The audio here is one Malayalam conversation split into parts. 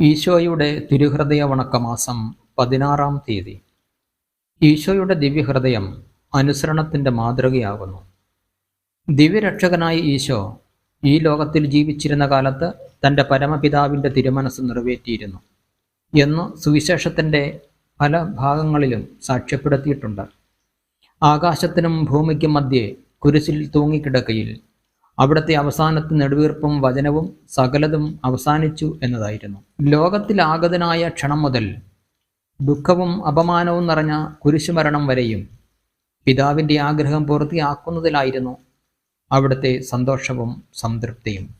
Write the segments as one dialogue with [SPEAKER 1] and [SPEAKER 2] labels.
[SPEAKER 1] ഈശോയുടെ തിരുഹൃദയ വണക്കമാസം പതിനാറാം തീയതി. ഈശോയുടെ ദിവ്യഹൃദയം അനുസരണത്തിന്റെ മാതൃകയാകുന്നു. ദിവ്യരക്ഷകനായ ഈശോ ഈ ലോകത്തിൽ ജീവിച്ചിരുന്ന കാലത്ത് തന്റെ പരമപിതാവിന്റെ തിരുമനസ് നിറവേറ്റിയിരുന്നു എന്ന് സുവിശേഷത്തിന്റെ പല ഭാഗങ്ങളിലും സാക്ഷ്യപ്പെടുത്തിയിട്ടുണ്ട്. ആകാശത്തിനും ഭൂമിക്കും മധ്യേ കുരിശിൽ തൂങ്ങിക്കിടക്കയിൽ അവിടുത്തെ അവസാനത്തെ നെടുവീർപ്പും വചനവും സകലതും അവസാനിച്ചു എന്നതായിരുന്നു. ലോകത്തിലാഗതനായ ക്ഷണം മുതൽ ദുഃഖവും അപമാനവും നിറഞ്ഞ കുരിശുമരണം വരെയും പിതാവിന്റെ ആഗ്രഹം പൂർത്തിയാക്കുന്നതിലായിരുന്നു അവിടുത്തെ സന്തോഷവും സംതൃപ്തിയും.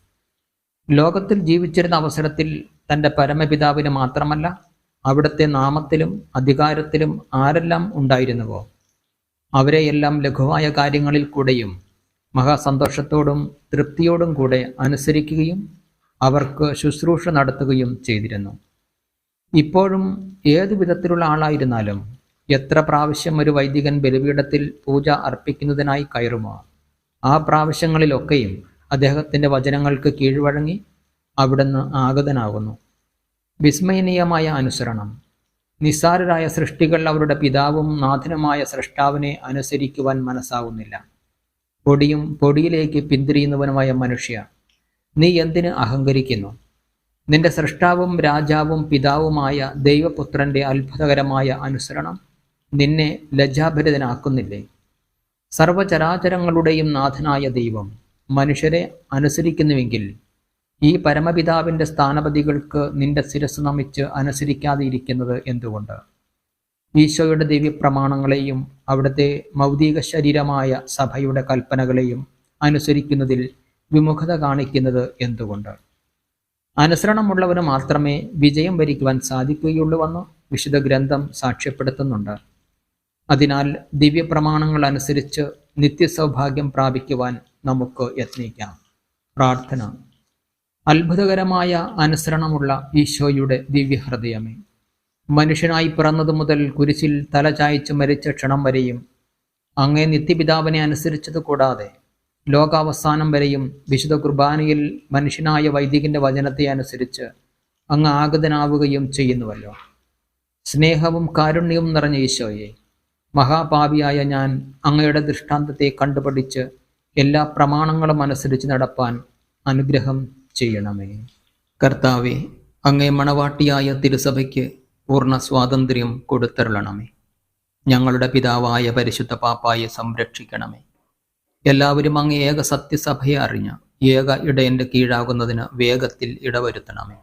[SPEAKER 1] ലോകത്തിൽ ജീവിച്ചിരുന്ന അവസരത്തിൽ തന്റെ പരമപിതാവിന് മാത്രമല്ല അവിടുത്തെ നാമത്തിലും അധികാരത്തിലും ആരെല്ലാം ഉണ്ടായിരുന്നുവോ? അവരെയെല്ലാം ലഘുവായ കാര്യങ്ങളിൽ കൂടെയും മഹാസന്തോഷത്തോടും തൃപ്തിയോടും കൂടെ അനുസരിക്കുകയും അവർക്ക് ശുശ്രൂഷ നടത്തുകയും ചെയ്തിരുന്നു. ഇപ്പോഴും ഏതു വിധത്തിലുള്ള ആളായിരുന്നാലും എത്ര പ്രാവശ്യം ഒരു വൈദികൻ ബലിപീഠത്തിൽ പൂജ അർപ്പിക്കുന്നതിനായി കയറുമോ? ആ പ്രാവശ്യങ്ങളിലൊക്കെയും അദ്ദേഹത്തിന്റെ വചനങ്ങൾക്ക് കീഴ്വഴങ്ങി അവിടുന്ന് ആഗതനാകുന്നു. വിസ്മയനീയമായ അനുസരണം. നിസ്സാരരായ സൃഷ്ടികൾ അവരുടെ പിതാവും നാഥനുമായ സൃഷ്ടാവിനെ അനുസരിക്കുവാൻ മനസ്സാവുന്നില്ല. പൊടിയും പൊടിയിലേക്ക് പിന്തിരിയുന്നവനുമായ മനുഷ്യ നീ എന്തിന് അഹങ്കരിക്കുന്നു? നിന്റെ സൃഷ്ടാവും രാജാവും പിതാവുമായ ദൈവപുത്രന്റെ അത്ഭുതകരമായ അനുസരണം നിന്നെ ലജ്ജാഭരിതനാക്കുന്നില്ലേ? സർവചരാചരങ്ങളുടെയും നാഥനായ ദൈവം മനുഷ്യരെ അനുസരിക്കുന്നുവെങ്കിൽ ഈ പരമപിതാവിന്റെ സ്ഥാനപതികൾക്ക് നിന്റെ ശിരസ് നമിച്ച് അനുസരിക്കാതെ ഇരിക്കുന്നത് എന്തുകൊണ്ട്? ഈശോയുടെ ദിവ്യ പ്രമാണങ്ങളെയും അവിടുത്തെ മൗതിക ശരീരമായ സഭയുടെ കൽപ്പനകളെയും അനുസരിക്കുന്നതിൽ വിമുഖത കാണിക്കുന്നത് എന്തുകൊണ്ട്? അനുസരണമുള്ളവന് മാത്രമേ വിജയം വരിക്കുവാൻ സാധിക്കുകയുള്ളൂവെന്ന് വിശുദ്ധ ഗ്രന്ഥം സാക്ഷ്യപ്പെടുത്തുന്നുണ്ട്. അതിനാൽ ദിവ്യപ്രമാണങ്ങൾ അനുസരിച്ച് നിത്യസൗഭാഗ്യം പ്രാപിക്കുവാൻ നമുക്ക് യത്നിക്കാം. പ്രാർത്ഥന. അത്ഭുതകരമായ അനുസരണമുള്ള ഈശോയുടെ ദിവ്യഹൃദയമേ. മനുഷ്യനായി പിറന്നതു മുതൽ കുരിശിൽ തല ചായച്ച് മരിച്ച ക്ഷണം വരെയും അങ്ങേ നിത്യപിതാവിനെ അനുസരിച്ചത് കൂടാതെ ലോകാവസാനം വരെയും വിശുദ്ധ കുർബാനയിൽ മനുഷ്യനായ വൈദികന്റെ വചനത്തെ അനുസരിച്ച് അങ്ങ് ആഗതനാവുകയും ചെയ്യുന്നുവല്ലോ. സ്നേഹവും കാരുണ്യവും നിറഞ്ഞ ഈശോയെ മഹാപാപിയായ ഞാൻ അങ്ങയുടെ ദൃഷ്ടാന്തത്തെ കണ്ടുപഠിച്ച് എല്ലാ പ്രമാണങ്ങളും അനുസരിച്ച് നടപ്പാൻ അനുഗ്രഹം ചെയ്യണമേ. കർത്താവെ അങ്ങേ മണവാട്ടിയായ തിരുസഭയ്ക്ക് പൂർണ സ്വാതന്ത്ര്യം കൊടുത്തരുളണമേ. ഞങ്ങളുടെ പിതാവായ പരിശുദ്ധ പാപ്പായെ സംരക്ഷിക്കണമേ. എല്ലാവരും അങ്ങ് ഏക സത്യസഭയെ അറിഞ്ഞ ഏക ഇടയന്റെ കീഴാകുന്നതിന് വേഗത്തിൽ ഇടവരുത്തണമേ.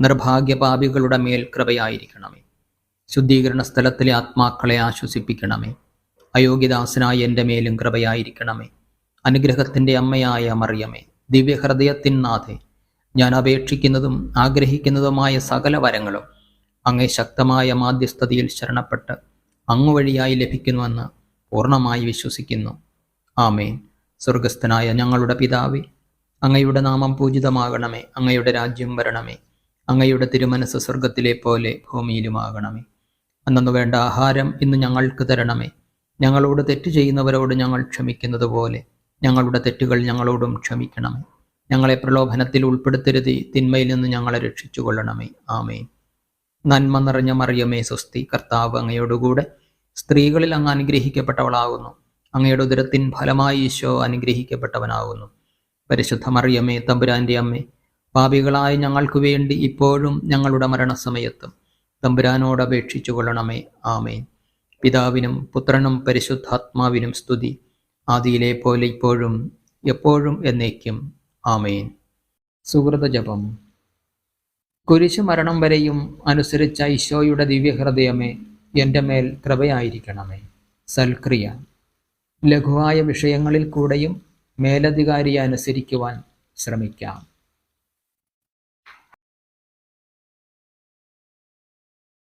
[SPEAKER 1] നിർഭാഗ്യപാപികളുടെ മേൽ കൃപയായിരിക്കണമേ. ശുദ്ധീകരണ സ്ഥലത്തിലെ ആത്മാക്കളെ ആശ്വസിപ്പിക്കണമേ. അയോഗ്യദാസനായ എന്റെ മേലും കൃപയായിരിക്കണമേ. അനുഗ്രഹത്തിന്റെ അമ്മയായ മറിയമേ ദിവ്യഹൃദയത്തിൻ നാഥേ ഞാൻ അപേക്ഷിക്കുന്നതും ആഗ്രഹിക്കുന്നതുമായ സകല വരങ്ങളും അങ്ങേ ശക്തമായ മാധ്യസ്ഥതയിൽ ശരണപ്പെട്ട് അങ്ങുവഴിയായി ലഭിക്കുന്നുവെന്ന് പൂർണമായി വിശ്വസിക്കുന്നു. ആമേൻ. സ്വർഗസ്ഥനായ ഞങ്ങളുടെ പിതാവേ അങ്ങയുടെ നാമം പൂജിതമാകണമേ. അങ്ങയുടെ രാജ്യം വരണമേ. അങ്ങയുടെ തിരുമനസ് സ്വർഗത്തിലെ പോലെ ഭൂമിയിലുമാകണമേ. അന്നു വേണ്ട ആഹാരം ഇന്ന് ഞങ്ങൾക്ക് തരണമേ. ഞങ്ങളോട് തെറ്റ് ചെയ്യുന്നവരോട് ഞങ്ങൾ ക്ഷമിക്കുന്നത് പോലെ ഞങ്ങളുടെ തെറ്റുകൾ ഞങ്ങളോടും ക്ഷമിക്കണമേ. ഞങ്ങളെ പ്രലോഭനത്തിൽ ഉൾപ്പെടുത്തരുതി. തിന്മയിൽ നിന്ന് ഞങ്ങളെ രക്ഷിച്ചു കൊള്ളണമേ ആമേൻ. നന്മ നിറഞ്ഞ മറിയമേ സ്വസ്തി. കർത്താവ് അങ്ങയോടുകൂടെ സ്ത്രീകളിൽ അങ്ങ് അനുഗ്രഹിക്കപ്പെട്ടവളാകുന്നു. അങ്ങയുടെ ഉദരത്തിൻ ഫലമായി ഈശോ അനുഗ്രഹിക്കപ്പെട്ടവനാകുന്നു. പരിശുദ്ധ മറിയമേ തമ്പുരാന്റെ അമ്മേ പാപികളായ ഞങ്ങൾക്ക് വേണ്ടി ഇപ്പോഴും ഞങ്ങളുടെ മരണസമയത്തും തമ്പുരാനോട് അപേക്ഷിച്ചു കൊള്ളണമേ. ആമേൻ. പിതാവിനും പുത്രനും പരിശുദ്ധാത്മാവിനും സ്തുതി. ആദിയിലെ പോലെ ഇപ്പോഴും എപ്പോഴും എന്നേക്കും. ആമേൻ. സുഹൃത ജപം കുരിശു മരണം വരെയും അനുസരിച്ച ഈശോയുടെ ദിവ്യഹൃദയമേ എന്റെ മേൽ കൃപയായിരിക്കണമേ. സൽക്രിയ. ലഘുവായ വിഷയങ്ങളിൽ കൂടെയും മേലധികാരിയെ അനുസരിക്കുവാൻ ശ്രമിക്കാം.